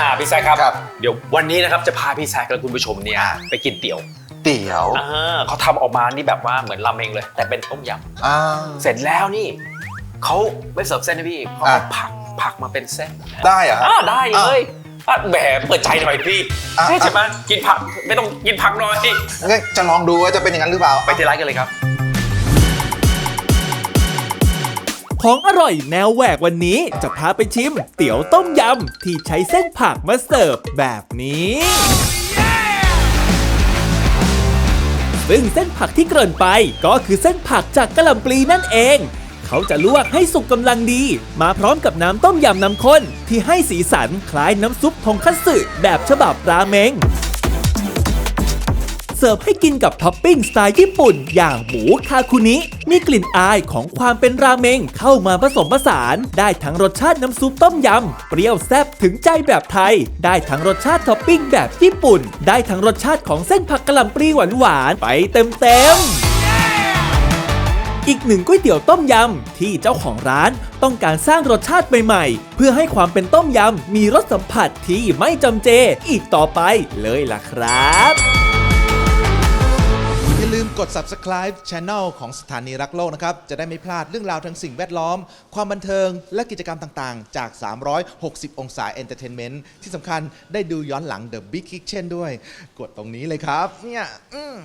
อ่าพี่แซคครับ ครับ เดี๋ยววันนี้นะครับจะพาพี่แซคและคุณผู้ชมเนี่ยอ่าไปกินเตี๋ยวเตี๋ยวอ่าเขาทำออกมานี่แบบว่าเหมือนราเมงเลย แต่เป็นต้มยอ่าำเสร็จแล้วนี่เขาไม่เสิร์ฟเส้นให้พี่เขาอ่าเอาผักผักมาเป็นเส้นได้เหรอฮะอ่าได้เลยอะแหมเปิดใจหน่อยพี่อะ ใช่ไหมกินผักไม่ต้องกินผักหน่อยงั้นจะลองดูว่าจะเป็นอย่างนั้นหรือเปล่าไปที่ร้านกันเลยครับ ของอร่อยแนวแหวกวันนี้จะพาไปชิม เตี๋ยวต้มยำ ที่ใช้เส้นผักมาเสิร์ฟแบบนี้ซึ่งเส้นผักที่เกริ่นไปก็คือเส้นผักจากกะหล่ำปลีนั่นเอง เขาจะลวกให้สุกกำลังดี มาพร้อมกับน้ำต้มยำน้ำข้นที่ให้สีสันคล้ายน้ำซุปทงคัตสึแบบฉบับราเมง เสิร์ฟให้กินกับท็อปปิ้งสไตล์ญี่ปุ่น อย่างหมูคาคุนิ มีกลิ่นอายของความเป็นราเมงเข้ามาผสมผสาน ได้ทั้งรสชาติน้ำซุปต้มยำ เปรี้ยวแซ่บถึงใจแบบไทย ได้ทั้งรสชาติท็อปปิ้งแบบญี่ปุ่น ได้ทั้งรสชาติของเส้นผักกะหล่ำปลีหวานๆไปเต็มเต็มๆอีกหนึ่งก๋วยเตี๋ยวต้มยำ ที่เจ้าของร้านต้องการสร้างรสชาติใหม่ๆ เพื่อให้ความเป็นต้มยำ มีรสสัมผัสที่ไม่จำเจ อีกต่อไปเลยล่ะครับ ด subscribe Channel ของสถานีรักโลกนะครับ จะได้ไม่พลาดเรื่องราวทางสิ่งแวดล้อม ความบันเทิง และกิจกรรมต่างๆ จาก 360 องศา Entertainment ที่สำคัญได้ดูย้อนหลัง The Big Kitchen ด้วย กดตรงนี้เลยครับ เนี่ยอืม